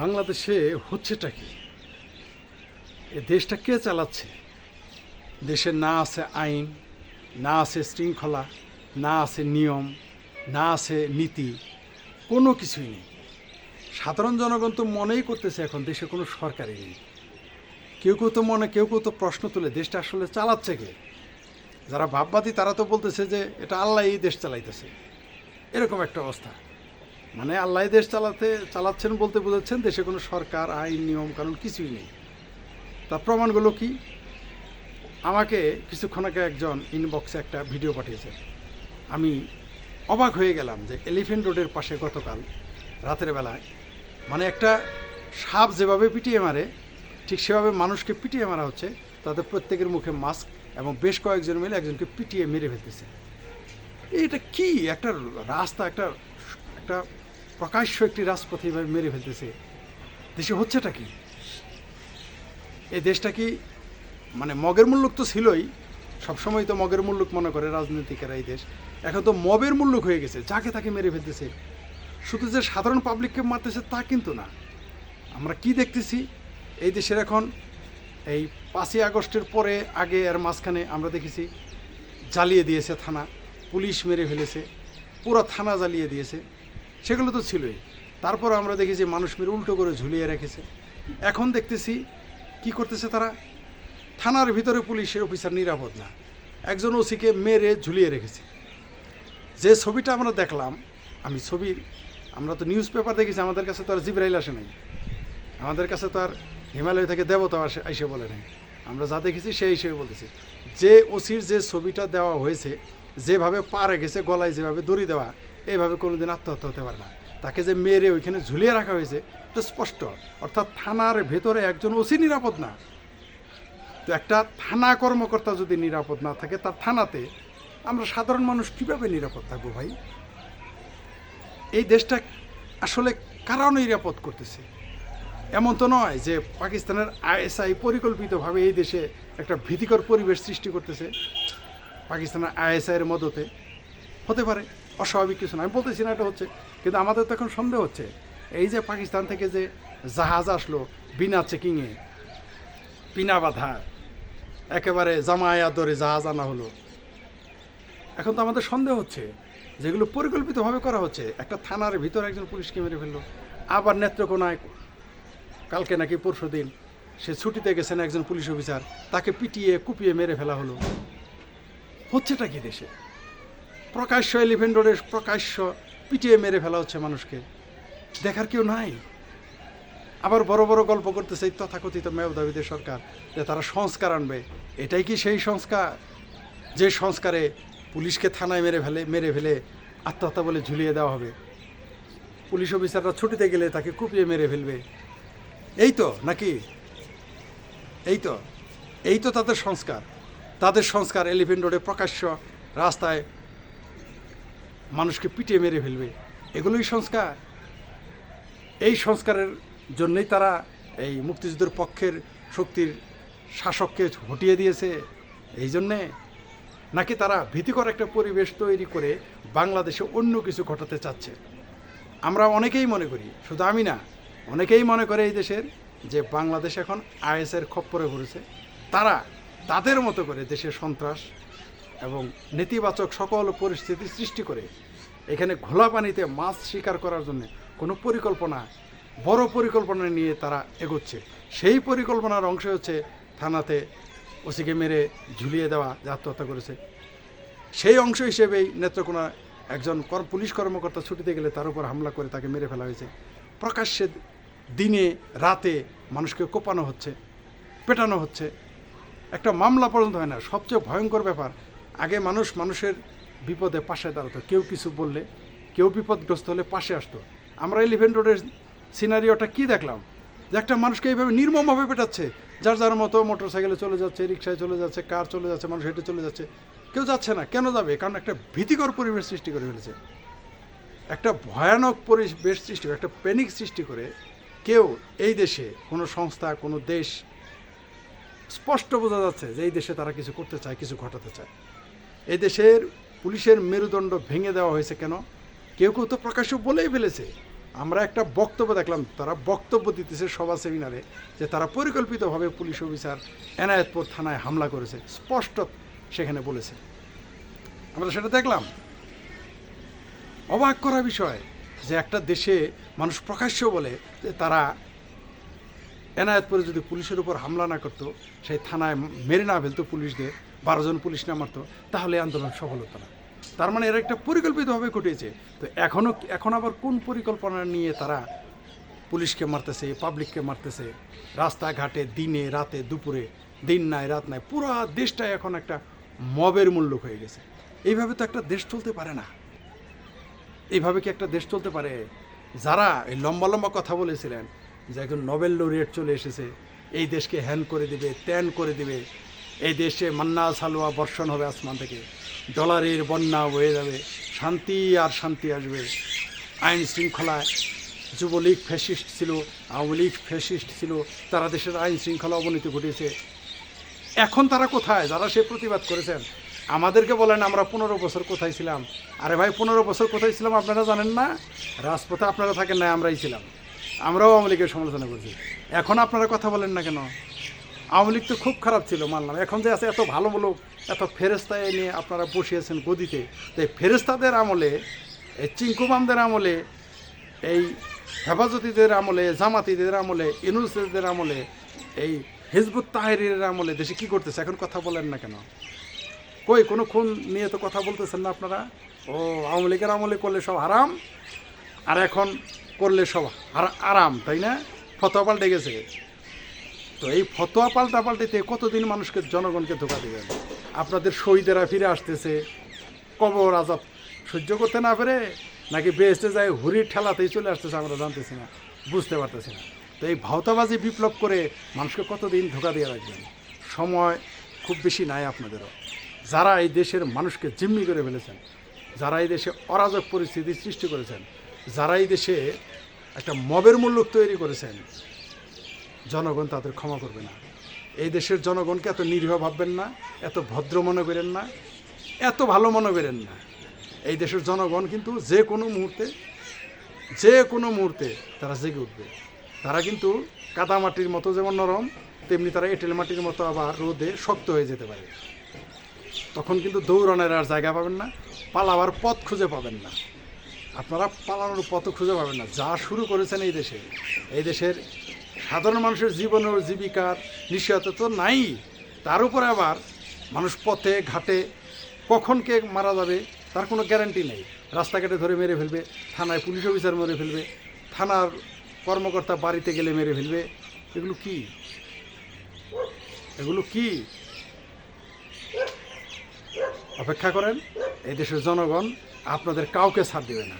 বাংলাদেশে হচ্ছেটা কি? এ দেশটা কে চালাচ্ছে? দেশে না আছে আইন, না আছে শৃঙ্খলা, না আছে নিয়ম, না আছে নীতি, কোনো কিছুই নেই। সাধারণ জনগণ তো মনেই করতেছে এখন দেশে কোনো সরকারই নেই। কেউ কেউ তো মনে, কেউ কেউ তো প্রশ্ন তুলে, দেশটা আসলে চালাচ্ছে কে? যারা ভাববাদী তারা তো বলতেছে যে এটা আল্লাহ এই দেশ চালাইতেছে। এরকম একটা অবস্থা। মানে আল্লাহ দেশ চালাতে, চালাচ্ছেন বলতে বোঝাচ্ছেন, দেশে কোনো সরকার, আইন, নিয়ম কারণ কিছুই নেই। তার প্রমাণগুলো কি? আমাকে কিছুক্ষণ আগে একজন ইনবক্সে একটা ভিডিও পাঠিয়েছে। আমি অবাক হয়ে গেলাম যে এলিফেন্ট রোডের পাশে গতকাল রাতের বেলায় মানে একটা সাপ যেভাবে পিটিয়ে মারে, ঠিক সেভাবে মানুষকে পিটিয়ে মারা হচ্ছে, তাদের প্রত্যেকের মুখে মাস্ক এবং বেশ কয়েকজন মিলে একজনকে পিটিয়ে মেরে ফেলতেছে। এটা কি? একটা রাস্তা, একটা একটা প্রকাশ্য একটি রাজপথে এভাবে মেরে ফেলতেছে। দেশে হচ্ছেটা কি? এই দেশটা কি মানে মগের মুল্লুক তো ছিলই, সবসময় তো মগের মুল্লুক মনে করে রাজনীতিকেরা এই দেশ। এখন তো মবের মুল্লুক হয়ে গেছে, যাকে তাকে মেরে ফেলতেছে। শুধু যে সাধারণ পাবলিককে মারতেছে তা কিন্তু না। আমরা কি দেখতেছি? এই দেশের এখন এই পাঁচই আগস্টের পরে আগে আর মাঝখানে আমরা দেখেছি, জ্বালিয়ে দিয়েছে থানা, পুলিশ মেরে ফেলেছে, পুরো থানা জ্বালিয়ে দিয়েছে। সেগুলো তো ছিলই। তারপর আমরা দেখেছি মানুষ মেরে উল্টো করে ঝুলিয়ে রেখেছে। এখন দেখতেছি কি করতেছে তারা? থানার ভিতরে পুলিশের অফিসার নিরাপদ না। একজন ওসিকে মেরে ঝুলিয়ে রেখেছে। যে ছবিটা আমরা দেখলাম, আমি ছবির আমরা তো নিউজ পেপার দেখেছি, আমাদের কাছে তো আর জিব্রাইল আসে নাই। আমাদের কাছে তো আর হিমালয় থেকে দেবতা আসে, এসে বলে নাই। আমরা যা দেখেছি, সেই হিসেবে বলতেছি। যে ওসির যে ছবিটা দেওয়া হয়েছে, যেভাবে পারে গেছে, গলায় যেভাবে দড়ি দেওয়া এইভাবে কোনোদিন আত্মহত্যা হতে পারে না। তাকে যে মেরে ওইখানে ঝুলিয়ে রাখা হয়েছে তো স্পষ্ট। অর্থাৎ থানার ভেতরে একজন ওসি নিরাপদ না। তো একটা থানা কর্মকর্তা যদি নিরাপদ না থাকে, তার থানাতে আমরা সাধারণ মানুষ কীভাবে নিরাপদ থাকব ভাই? এই দেশটা আসলে কারা নিরাপদ করতেছে? এমন তো নয় যে পাকিস্তানের আইএসআই পরিকল্পিতভাবে এই দেশে একটা ভীতিকর পরিবেশ সৃষ্টি করতেছে। পাকিস্তানের আইএসআইয়ের মদতে হতে পারে। অস্বাভাবিক কিছু না। আমি বলতেছি না এটা হচ্ছে, কিন্তু আমাদের তো এখন সন্দেহ হচ্ছে। এই যে পাকিস্তান থেকে যে জাহাজ আসলো বিনা চেকিংয়ে পিনা বাধা, একেবারে জামায়া দরে জাহাজ আনা হলো। এখন তো আমাদের সন্দেহ হচ্ছে, যেগুলো পরিকল্পিতভাবে করা হচ্ছে, একটা থানার ভিতরে একজন পুলিশকে মেরে ফেলল, আবার নেত্রকোনায় কালকে নাকি পরশু দিন সে ছুটিতে গেছেন একজন পুলিশ অফিসার, তাকে পিটিয়ে কুপিয়ে মেরে ফেলা হলো। হচ্ছেটা কি দেশে? প্রকাশ্য এলিফেন্ট রোডে প্রকাশ্য পিটিয়ে মেরে ফেলা হচ্ছে মানুষকে। দেখার কেউ নাই। আবার বড় বড় গল্প করতেছে এই তথাকথিত মেয়দাবিদের সরকার, যে তারা সংস্কার আনবে। এটাই কি সেই সংস্কার? যে সংস্কারে পুলিশকে থানায় মেরে ফেলে মেরে ফেলে আত্মহত্যা বলে ঝুলিয়ে দেওয়া হবে। পুলিশ অফিসাররা ছুটিতে গেলে তাকে কুপিয়ে মেরে ফেলবে। এই তো নাকি? এই তো। এই তো তাদের সংস্কার। তাদের সংস্কার এলিফেন্ট রোডে প্রকাশ্য রাস্তায় মানুষকে পিটিয়ে মেরে ফেলবে। এগুলোই সংস্কার। এই সংস্কারের জন্যই তারা এই মুক্তিযুদ্ধের পক্ষের শক্তির শাসককে হটিয়ে দিয়েছে। এই জন্যে নাকি তারা ভীতিকর একটা পরিবেশ তৈরি করে বাংলাদেশে অন্য কিছু ঘটাতে চাচ্ছে? আমরা অনেকেই মনে করি, শুধু আমি না, অনেকেই মনে করে এই দেশের যে বাংলাদেশ এখন আইএসের খপ্পরে ঘুরেছে তারা তাদের মতো করে দেশের সন্ত্রাস এবং নেতিবাচক সকল পরিস্থিতি সৃষ্টি করে। এখানে ঘোলা পানিতে মাছ শিকার করার জন্য কোনো পরিকল্পনা, বড় পরিকল্পনা নিয়ে তারা এগোচ্ছে। সেই পরিকল্পনার অংশ হচ্ছে থানাতে ওসিকে মেরে ঝুলিয়ে দেওয়া, যে আত্মহত্যা করেছে। সেই অংশ হিসেবেই নেত্রকোনা একজন কর, পুলিশ কর্মকর্তা ছুটিতে গেলে তার উপর হামলা করে তাকে মেরে ফেলা হয়েছে। প্রকাশ্যে দিনে, রাতে মানুষকে কোপানো হচ্ছে, পেটানো হচ্ছে। একটা মামলা পর্যন্ত হয় না। সবচেয়ে ভয়ঙ্কর ব্যাপার আগে মানুষ মানুষের বিপদে পাশে দাঁড়াতো। কেউ কিছু বললে, কেউ বিপদগ্রস্ত হলে পাশে আসতো। আমরা এলিভেন্ট রোডের সিনারিওটা কি দেখলাম? যে একটা মানুষকে এইভাবে নির্মমভাবে পেটাচ্ছে। যার যার মতো মোটর সাইকেলে চলে যাচ্ছে রিক্সায় চলে যাচ্ছে, কার চলে যাচ্ছে, মানুষ হেঁটে চলে যাচ্ছে। কেউ যাচ্ছে না। কেন যাবে? কারণ একটা ভীতিকর পরিবেশ সৃষ্টি করে ফেলেছে। একটা ভয়ানক পরিবেশ সৃষ্টি করে, একটা প্যানিক সৃষ্টি করে কেউ এই দেশে কোনো সংস্থা, কোনো দেশ স্পষ্ট বোঝা যাচ্ছে যে এই দেশে তারা কিছু করতে চায়, কিছু ঘটাতে চায়। এই দেশের পুলিশের মেরুদণ্ড ভেঙে দেওয়া হয়েছে কেন? কেউ কেউ তো প্রকাশ্য বলেই ফেলেছে। আমরা একটা বক্তব্য দেখলাম, তারা বক্তব্য দিতেছে সভা সেমিনারে যে তারা পরিকল্পিতভাবে পুলিশ অফিসার এনায়েতপুর থানায় হামলা করেছে। স্পষ্ট সেখানে বলেছে। আমরা সেটা দেখলাম। অবাক করা বিষয় যে একটা দেশে মানুষ প্রকাশ্য বলে যে তারা এনায়েতপুরে যদি পুলিশের উপর হামলা না করতো, সেই থানায় মেরে না ফেলতো পুলিশদের বারোজন পুলিশ না মারতো, তাহলে আন্দোলন সফল হতো না। তার মানে এর একটা পরিকল্পিতভাবে ঘটেছে। তো এখনও এখন আবার কোন পরিকল্পনা নিয়ে তারা পুলিশকে মারতেছে পাবলিককে মারতেছে? রাস্তাঘাটে দিনে, রাতে, দুপুরে, দিন নাই, রাত নাই, পুরো দেশটা এখন একটা মবের মূল্য হয়ে গেছে। এইভাবে তো একটা দেশ চলতে পারে না। এইভাবে কি একটা দেশ চলতে পারে? যারা এই লম্বা লম্বা কথা বলেছিলেন যে এখন নোবেল লরিয়েট চলে এসেছে। এই দেশকে হ্যান করে দিবে, ত্যান করে দিবে। এই দেশে মান্না সালোয়া বর্ষণ হবে আসমান থেকে। ডলারের বন্যা বয়ে যাবে, শান্তি আর শান্তি আসবে। আইন শৃঙ্খলায় যুবলীগ ফ্যাসিস্ট ছিল, আওয়ামী লীগ ফ্যাসিস্ট ছিল, তারা দেশের আইন শৃঙ্খলা অবনতি ঘটিয়েছে। এখন তারা কোথায়? যারা সে প্রতিবাদ করেছেন। আমাদেরকে বলেন আমরা পনেরো বছর কোথায় ছিলাম। আরে ভাই, পনেরো বছর কোথায় ছিলাম আপনারা জানেন না? রাজপথে আপনারা থাকেন না, আমরাই ছিলাম। আমরাও আওয়ামী লীগের সমালোচনা করছি। এখন আপনারা কথা বলেন না কেন? আওয়ামী লীগ তো খুব খারাপ ছিল মানলাম। এখন যে আছে এত ভালো লোক এত ফেরেস্তায় নিয়ে আপনারা বসিয়েছেন গদিতে। তো এই ফেরেস্তাদের আমলে, এই চিঙ্কুবামদের আমলে, এই হেফাজতিদের আমলে, জামাতিদের আমলে, ইনুসদের আমলে, এই হিজবুত তাহেরির আমলে দেশে কি করতেছে? এখন কথা বলেন না কেন? কই, কোনো খুন নিয়ে তো কথা বলতেছেন না আপনারা? ও, আওয়ামী লীগের আমলে করলে সব হারাম? আর এখন করলে সব আরাম, তাই না? ফতোয়া পাল্টে গেছে। তো এই ফতোয়া পাল্টা পাল্টিতে কতদিন মানুষকে, জনগণকে ধোকা দেবেন? আপনাদের শহীদেরা ফিরে আসতেছে। কবর আজাব সহ্য করতে না পেরে নাকি বেসতে যায় হুরির ঠেলাতেই চলে আসতেছে আমরা জানতেছি না, বুঝতে পারতেছি না। তো এই ভাওতাবাজি বিপ্লব করে মানুষকে কতদিন ধোকা দিয়ে রাখবেন? সময় খুব বেশি নাই আপনাদেরও। যারা এই দেশের মানুষকে জিম্মি করে ফেলেছেন, যারা এই দেশে অরাজক পরিস্থিতি সৃষ্টি করেছেন যারা এই দেশে একটা মবের মূল্য তৈরি করেছেন, জনগণ তাদের ক্ষমা করবে না। এই দেশের জনগণকে এত নিরীহ ভাববেন না, এত ভদ্র মনে করেন না, এত ভালো মনে করেন না। এই দেশের জনগণ কিন্তু যে কোনো মুহূর্তে, যে কোনো মুহূর্তে তারা জেগে উঠবে। তারা কিন্তু কাদামাটির মতো যেমন নরম, তেমনি তারা এঁটেল মাটির মতো আবার রোদে শক্ত হয়ে যেতে পারে। তখন কিন্তু দৌড়ানোর আর জায়গা পাবেন না, পালাবার পথ খুঁজে পাবেন না। আপনারা পালানোর পথ খুঁজে পাবেন না। যা শুরু করেছেন এই দেশে। এই দেশের সাধারণ মানুষের জীবন ও জীবিকার নিশ্চয়তা তো নাই। তার উপরে আবার মানুষ পথে, ঘাটে কখন কে মারা যাবে, তার কোনো গ্যারান্টি নেই। রাস্তাঘাটে ধরে মেরে ফেলবে, থানায় পুলিশ অফিসার মেরে ফেলবে, থানার কর্মকর্তা বাড়িতে গেলে মেরে ফেলবে। এগুলো কি? এগুলো কি? অপেক্ষা করেন, এই দেশের জনগণ আপনাদের কাউকে ছাড় দেবে না।